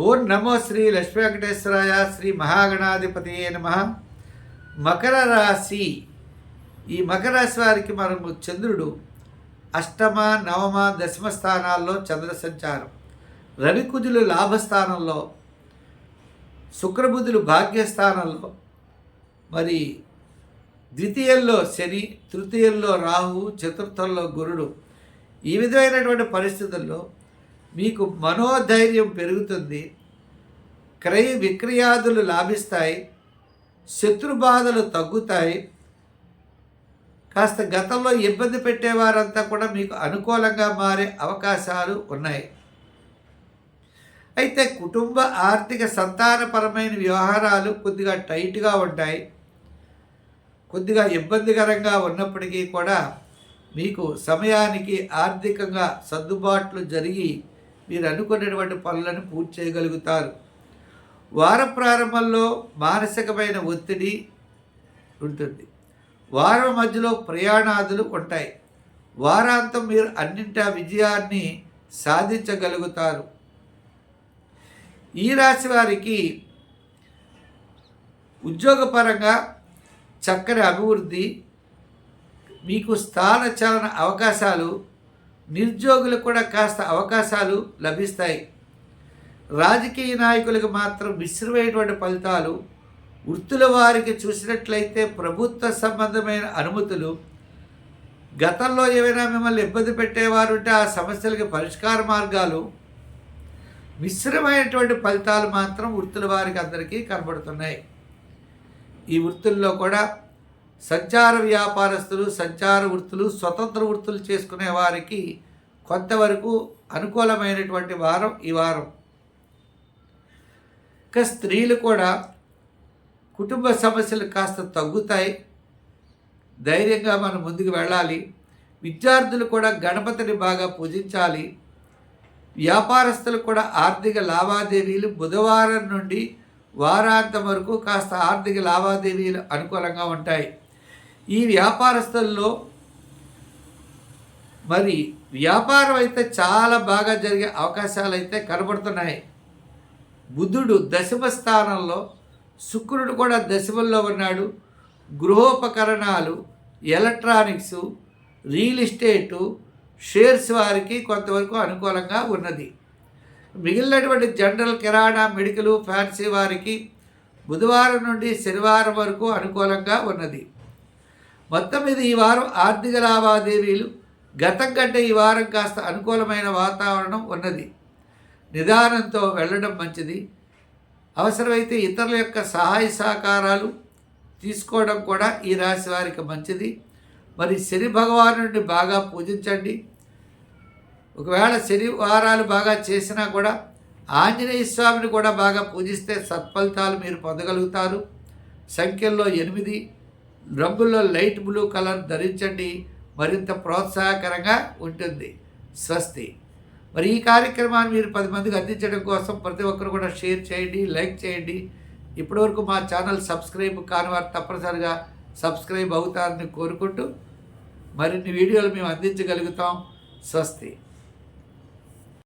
ఓం నమో శ్రీ లక్ష్మీ వెంకటేశ్వరాయ శ్రీ మహాగణాధిపతి నమ. మకర రాశి. ఈ మకర రాశి వారికి మనము చంద్రుడు అష్టమ నవమ దశమ స్థానాల్లో చంద్ర సంచారం. రవికుజులు లాభస్థానంలో శుక్రబుధులు భాగ్యస్థానంలో మరి ద్వితీయంలో శని తృతీయంలో రాహు చతుర్థంలో గురుడు. ఈ విధమైనటువంటి పరిస్థితుల్లో మీకు మనోధైర్యం పెరుగుతుంది క్రయ విక్రయాదులు లాభిస్తాయి శత్రుబాధలు తగ్గుతాయి. కాస్త గతంలో ఇబ్బంది పెట్టేవారంతా కూడా మీకు అనుకూలంగా మారే అవకాశాలు ఉన్నాయి. అయితే కుటుంబ ఆర్థిక సంతానపరమైన వ్యవహారాలు కొద్దిగా టైట్గా ఉంటాయి. కొద్దిగా ఇబ్బందికరంగా ఉన్నప్పటికీ కూడా మీకు సమయానికి ఆర్థికంగా సర్దుబాట్లు జరిగి మీరు అనుకున్నటువంటి పనులను పూర్తి చేయగలుగుతారు. వార ప్రారంభంలో మానసికమైన ఒత్తిడి ఉంటుంది. వారం మధ్యలో ప్రయాణాదులు ఉంటాయి. వారాంతం మీరు అన్నింటా విజయాన్ని సాధించగలుగుతారు. ఈ రాశి వారికి ఉద్యోగపరంగా చక్కని అభివృద్ధి మీకు స్థాన చలన అవకాశాలు నిరుద్యోగులకు కూడా కాస్త అవకాశాలు లభిస్తాయి. రాజకీయ నాయకులకు మాత్రం మిశ్రమైనటువంటి ఫలితాలు వృత్తుల వారికి చూసినట్లయితే ప్రభుత్వ సంబంధమైన అనుమతులు గతంలో ఏమైనా మిమ్మల్ని ఇబ్బంది పెట్టేవారు ఉంటే ఆ సమస్యలకి పరిష్కార మార్గాలు మిశ్రమైనటువంటి ఫలితాలు మాత్రం వృత్తుల వారికి అందరికీ కనబడుతున్నాయి. ఈ వృత్తుల్లో కూడా సంచార వ్యాపారస్తులు సంచార వృత్తులు స్వతంత్ర వృత్తులు చేసుకునే వారికి కొంతవరకు అనుకూలమైనటువంటి వారం ఈ వారం. ఇక స్త్రీలు కూడా కుటుంబ సమస్యలు కాస్త తగ్గుతాయి. ధైర్యంగా మనం ముందుకు వెళ్ళాలి. విద్యార్థులు కూడా గణపతిని బాగా పూజించాలి. వ్యాపారస్తులు కూడా ఆర్థిక లావాదేవీలు బుధవారం నుండి వారాంతం వరకు కాస్త ఆర్థిక లావాదేవీలు అనుకూలంగా ఉంటాయి. ఈ వ్యాపారస్తుల్లో మరి వ్యాపారం అయితే చాలా బాగా జరిగే అవకాశాలు అయితే కనబడుతున్నాయి. బుద్ధుడు దశమ స్థానంలో శుక్రుడు కూడా దశమల్లో ఉన్నాడు. గృహోపకరణాలు ఎలక్ట్రానిక్స్ రియల్ ఎస్టేటు షేర్స్ వారికి కొంతవరకు అనుకూలంగా ఉన్నది. మిగిలినటువంటి జనరల్ కిరాణా మెడికల్ ఫ్యాన్సీ వారికి బుధవారం నుండి శనివారం వరకు అనుకూలంగా ఉన్నది. మొత్తం మీద ఈ వారం ఆర్థిక లావాదేవీలు గతం కంటే ఈ వారం కాస్త అనుకూలమైన వాతావరణం ఉన్నది. నిదానంతో వెళ్ళడం మంచిది. అవసరమైతే ఇతరుల యొక్క సహాయ సహకారాలు తీసుకోవడం కూడా ఈ రాశి వారికి మంచిది. మరి శని భగవానుడిని బాగా పూజించండి. ఒకవేళ శనివారాలు బాగా చేసినా కూడా ఆంజనేయ స్వామిని కూడా బాగా పూజిస్తే సత్ఫలితాలు మీరు పొందగలుగుతారు. సంఖ్యల్లో ఎనిమిది రంగుల్లో లైట్ బ్లూ కలర్ ధరించండి. మరింత ప్రోత్సాహకరంగా ఉంటుంది. స్వస్తి. మరి ఈ కార్యక్రమాన్ని మీరు పది మందికి అందించడం కోసం ప్రతి ఒక్కరు కూడా షేర్ చేయండి లైక్ చేయండి. ఇప్పటివరకు మా ఛానల్ సబ్స్క్రైబ్ కాని వారు తప్పనిసరిగా సబ్స్క్రైబ్ అవుతారని కోరుకుంటూ మరిన్ని వీడియోలు మేము అందించగలుగుతాం. స్వస్తి.